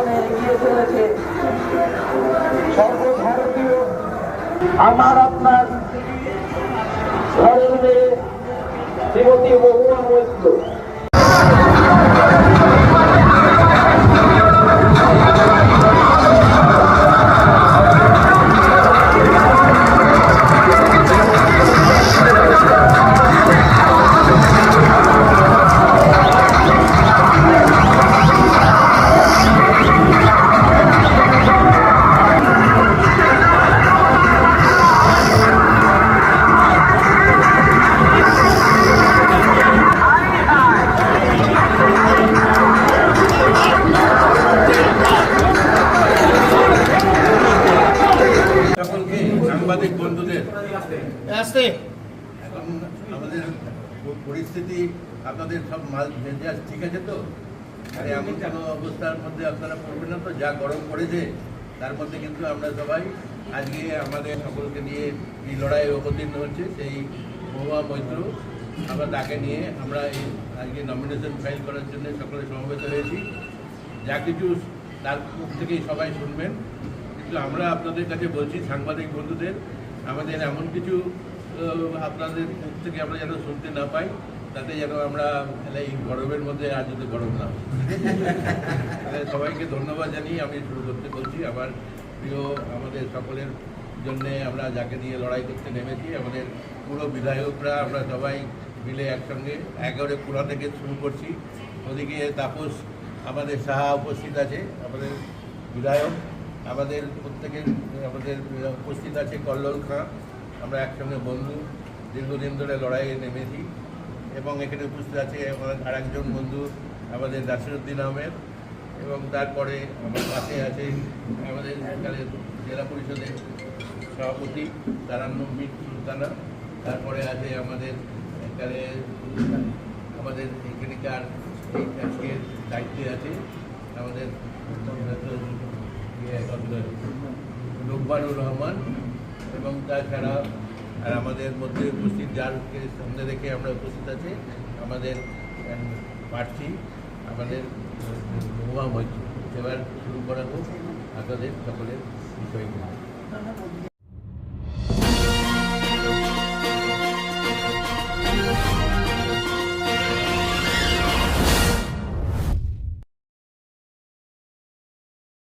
জীবনে এগিয়ে চলেছে সর্বভারতীয় আমার আপনার শ্রীমতী মহুয়া মৈত্র। আসতে। আমাদের পরিস্থিতি আপনাদের সব মাল মেজাজ ঠিক আছে তো? আর এমন কোনো অবস্থার মধ্যে আপনারা পড়বেন না তো যা গরম পড়েছে তার মধ্যে কিন্তু আমরা সবাই আজকে আমাদের সকলকে নিয়ে এই লড়াই অবতীর্ণ হচ্ছে সেই মহুয়া মৈত্র আমরা তাকে নিয়ে আমরা এই আজকে নমিনেশন ফাইল করার জন্য সকলে সমবেত হয়েছি। যা কিছু তার মুখ থেকেই সবাই শুনবেন। কিন্তু আমরা আপনাদের কাছে বলছি সাংবাদিক বন্ধুদের আমাদের এমন কিছু আপনাদের থেকে আমরা যেন শুনতে না পাই, তাতে যেন আমরা এই গরমের মধ্যে আর যদি গরম না। সবাইকে ধন্যবাদ জানিয়ে আমি শুরু করতে বলছি আমার প্রিয়, আমাদের সকলের জন্যে আমরা যাকে নিয়ে লড়াই করতে নেমেছি, আমাদের পুরো বিধায়করা, আমরা সবাই মিলে একসঙ্গে একেবারে পুরা থেকে শুরু করছি। ওদিকে তাপস, আমাদের সাহা উপস্থিত আছে, আমাদের বিধায়ক। আমাদের প্রত্যেকের, আমাদের উপস্থিত আছে কল্লোল খাঁ। আমরা একসঙ্গে বন্ধু। দীর্ঘদিন ধরে লড়াইয়ে নেমেছি। এবং এখানে উপস্থিত আছে আমার আরেকজন বন্ধু, আমাদের নাসিরুদ্দিন আহমেদ। এবং তারপরে আমার পাশে আছে আমাদের জেলা পরিষদের সভাপতি তারান্নম মিট সুলতানা। তারপরে আছে আমাদের এখানে, আমাদের এখানকার আজকের দায়িত্বে আছে আমাদের লোকবানুর রহমান এবং তাছাড়া আর আমাদের মধ্যে উপস্থিত যারকে সামনে রেখে আমরা উপস্থিত আছি, আমাদের প্রার্থী, আমাদের মহুয়া মৈত্র এবার শুরু করা হোক আপনাদের সকলের বিষয়গুলো।